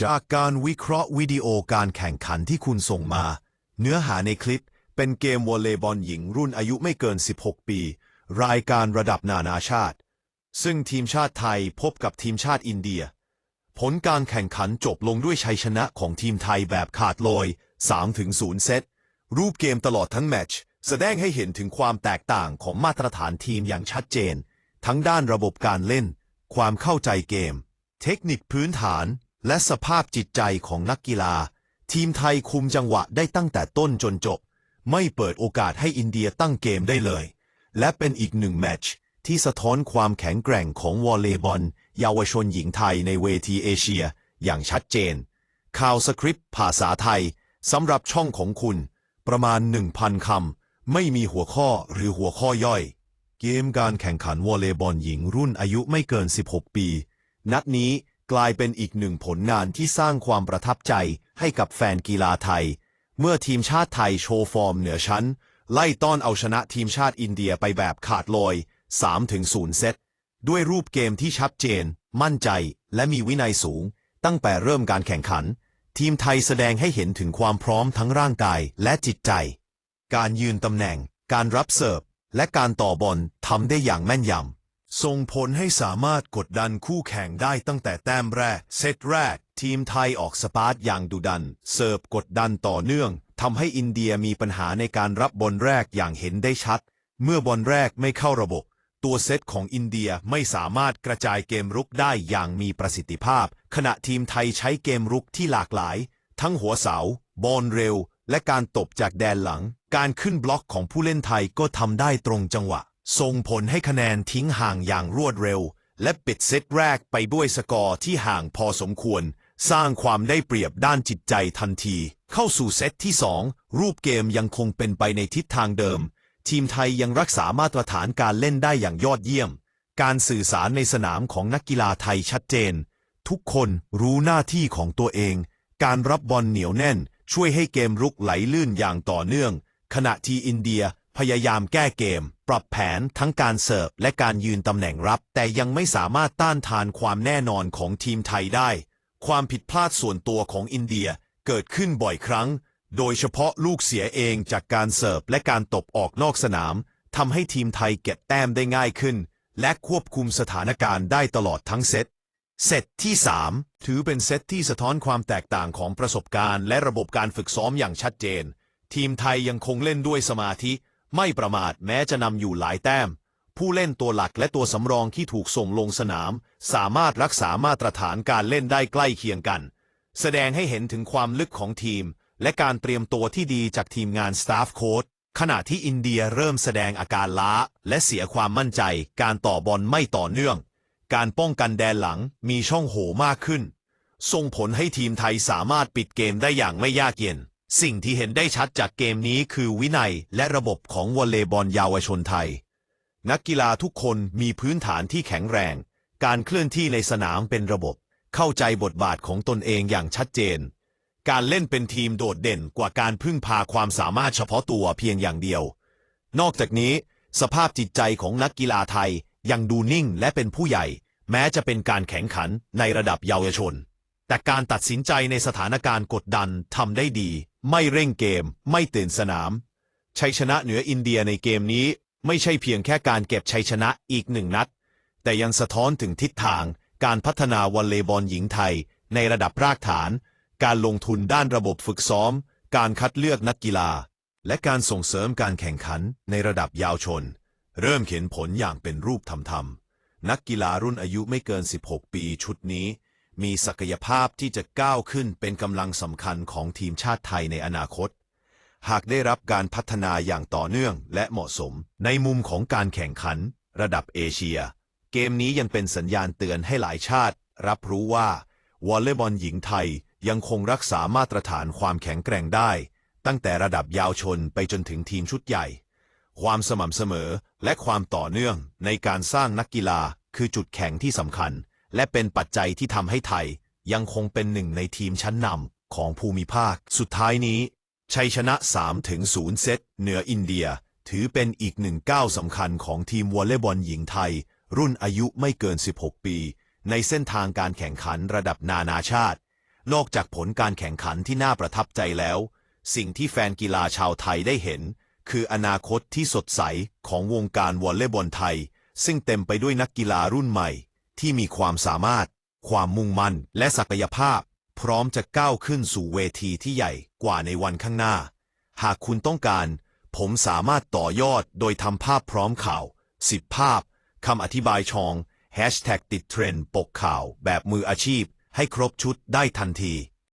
จากการวิเคราะห์วิดีโอการแข่งขันที่คุณส่งมา เนื้อหาในคลิปเป็นเกมวอลเลย์บอลหญิงรุ่นอายุไม่เกิน 16 ปี รายการระดับนานาชาติ ซึ่งทีมชาติไทยพบกับทีมชาติอินเดีย ผลการแข่งขันจบลงด้วยชัยชนะของทีมไทยแบบขาดลอย 3-0 เซต รูปเกมตลอดทั้งแมตช์แสดงให้เห็นถึงความแตกต่างของมาตรฐานทีมอย่างชัดเจน ทั้งด้านระบบการเล่น ความเข้าใจเกม เทคนิคพื้นฐาน และสภาพจิตใจของนักกีฬา ทีมไทยคุมจังหวะได้ตั้งแต่ต้นจนจบ ไม่เปิดโอกาสให้อินเดียตั้งเกมได้เลย และเป็นอีกหนึ่งแมตช์ที่สะท้อนความแข็งแกร่งของวอลเลย์บอลเยาวชนหญิงไทยในเวทีเอเชีย อย่างชัดเจน ข่าวสคริปต์ภาษาไทยสำหรับช่องของคุณ ประมาณ 1,000 คำ ไม่มีหัวข้อหรือหัวข้อย่อย เกมการแข่งขันวอลเลย์บอลหญิงรุ่นอายุไม่เกิน 16 ปี นัดนี้ กลายเป็นอีกหนึ่งผลงานที่สร้างความประทับใจให้กับแฟนกีฬาไทย เมื่อทีมชาติไทยโชว์ฟอร์มเหนือชั้น ไล่ต้อนเอาชนะทีมชาติอินเดียไปแบบขาดลอย 3-0 เซต ด้วยรูปเกมที่ชัดเจน มั่นใจ และมีวินัยสูง ตั้งแต่เริ่มการแข่งขัน ทีมไทยแสดงให้เห็นถึงความพร้อมทั้งร่างกายและจิตใจ การยืนตำแหน่ง การรับเสิร์ฟ และการต่อบอลทำได้อย่างแม่นยำ ส่งผลให้สามารถกดดันคู่แข่งได้ตั้งแต่แต้มแรก เซตแรก ทีมไทยออกสปาร์ตอย่างดุดัน เสิร์ฟกดดันต่อเนื่องทำให้อินเดียมีปัญหาในการรับบอลแรกอย่างเห็นได้ชัด เมื่อบอลแรกไม่เข้าระบบ ตัวเซตของอินเดียไม่สามารถกระจายเกมรุกได้อย่างมีประสิทธิภาพ ขณะทีมไทยใช้เกมรุกที่หลากหลาย ทั้งหัวเสา บอลเร็ว และการตบจากแดนหลัง การขึ้นบล็อกของผู้เล่นไทยก็ทำได้ตรงจังหวะ ส่งผลให้คะแนนทิ้งห่างอย่างรวดเร็ว และปิดเซตแรกไปด้วยสกอร์ที่ห่างพอสมควร สร้างความได้เปรียบด้านจิตใจทันที เข้าสู่เซตที่สองรูปเกมยังคงเป็นไปในทิศทางเดิม ทีมไทยยังรักษามาตรฐานการเล่นได้อย่างยอดเยี่ยม การสื่อสารในสนามของนักกีฬาไทยชัดเจน ทุกคนรู้หน้าที่ของตัวเอง การรับบอลเหนียวแน่น ช่วยให้เกมรุกไหลลื่นอย่างต่อเนื่อง ขณะที่อินเดีย พยายามแก้เกม ปรับแผนทั้งการเสิร์ฟและการยืนตำแหน่งรับ แต่ยังไม่สามารถต้านทานความแน่นอนของทีมไทยได้ ความผิดพลาดส่วนตัวของอินเดียเกิดขึ้นบ่อยครั้ง โดยเฉพาะลูกเสียเองจากการเสิร์ฟและการตบออกนอกสนามทำให้ทีมไทยเก็บแต้มได้ง่ายขึ้น และควบคุมสถานการณ์ได้ตลอดทั้งเซตเซตที่ 3 ถือเป็นเซตที่สะท้อนความแตกต่างของประสบการณ์ และระบบการฝึกซ้อมอย่างชัดเจน ทีมไทยยังคงเล่นด้วยสมาธิ ไม่ประมาทแม้จะนำอยู่หลายแต้ม ผู้เล่นตัวหลักและตัวสำรองที่ถูกส่งลงสนาม สามารถรักษามาตรฐานการเล่นได้ใกล้เคียงกัน แสดงให้เห็นถึงความลึกของทีม และการเตรียมตัวที่ดีจากทีมงานสตาฟโค้ชขณะที่อินเดียเริ่มแสดงอาการล้า และเสียความมั่นใจ การต่อบอลไม่ต่อเนื่อง การป้องกันแดนหลังมีช่องโหว่มากขึ้น ส่งผลให้ทีมไทยสามารถปิดเกมได้อย่างไม่ยากเย็น สิ่งที่เห็นได้ชัดจากเกมนี้คือวินัยและระบบของวอลเลย์บอลเยาวชนไทย นักกีฬาทุกคนมีพื้นฐานที่แข็งแรง การเคลื่อนที่ในสนามเป็นระบบ เข้าใจบทบาทของตนเองอย่างชัดเจน การเล่นเป็นทีมโดดเด่นกว่าการพึ่งพาความสามารถเฉพาะตัวเพียงอย่างเดียว นอกจากนี้ สภาพจิตใจของนักกีฬาไทยยังดูนิ่งและเป็นผู้ใหญ่ แม้จะเป็นการแข่งขันในระดับเยาวชน แต่การตัดสินใจในสถานการณ์กดดันทำได้ดี ไม่เร่งเกม ไม่ตื่นสนาม ชัยชนะเหนืออินเดียในเกมนี้ไม่ใช่เพียงแค่การเก็บชัยชนะอีกหนึ่งนัด แต่ยังสะท้อนถึงทิศทางการพัฒนาวอลเลย์บอลหญิงไทย ในระดับรากฐาน การลงทุนด้านระบบฝึกซ้อม การคัดเลือกนักกีฬา และการส่งเสริมการแข่งขันในระดับยาวชน เริ่มเห็นผลอย่างเป็นรูปธรรมนักกีฬารุ่นอายุไม่เกิน 16 ปีชุดนี้ มีศักยภาพที่จะก้าวขึ้นเป็นกำลังสำคัญของทีมชาติไทยในอนาคต หากได้รับการพัฒนาอย่างต่อเนื่องและเหมาะสม ในมุมของการแข่งขัน ระดับเอเชีย เกมนี้ยังเป็นสัญญาณเตือนให้หลายชาติ รับรู้ว่าวอลเลย์บอลหญิงไทยยังคงรักษามาตรฐานความแข็งแกร่งได้ ตั้งแต่ระดับยาวชนไปจนถึงทีมชุดใหญ่ ความสม่ำเสมอและความต่อเนื่องในการสร้างนักกีฬาคือจุดแข็งที่สำคัญ และเป็นปัจจัยที่ทำให้ไทย ยังคงเป็นหนึ่งในทีมชั้นนำของภูมิภาค สุดท้ายนี้ ชัยชนะ3-0เซตเหนืออินเดีย ถือเป็นอีกหนึ่งก้าวสำคัญของทีมวอลเลย์บอลหญิงไทย รุ่นอายุไม่เกิน 16 ปี ในเส้นทางการแข่งขันระดับนานาชาติ นอกจากผลการแข่งขันที่น่าประทับใจแล้ว สิ่งที่แฟนกีฬาชาวไทยได้เห็น คืออนาคตที่สดใสของวงการวอลเลย์บอลไทย ซึ่งเต็มไปด้วยนักกีฬารุ่นใหม่ ที่มีความสามารถ ความมุ่งมั่น และศักยภาพ พร้อมจะก้าวขึ้นสู่เวทีที่ใหญ่กว่าในวันข้างหน้า หากคุณต้องการ ผมสามารถต่อยอดโดยทำภาพพร้อมข่าว 10 ภาพคำอธิบายชองแฮชแท็กติดเทรนด์ปกข่าวแบบมืออาชีพ ให้ครบชุดได้ทันที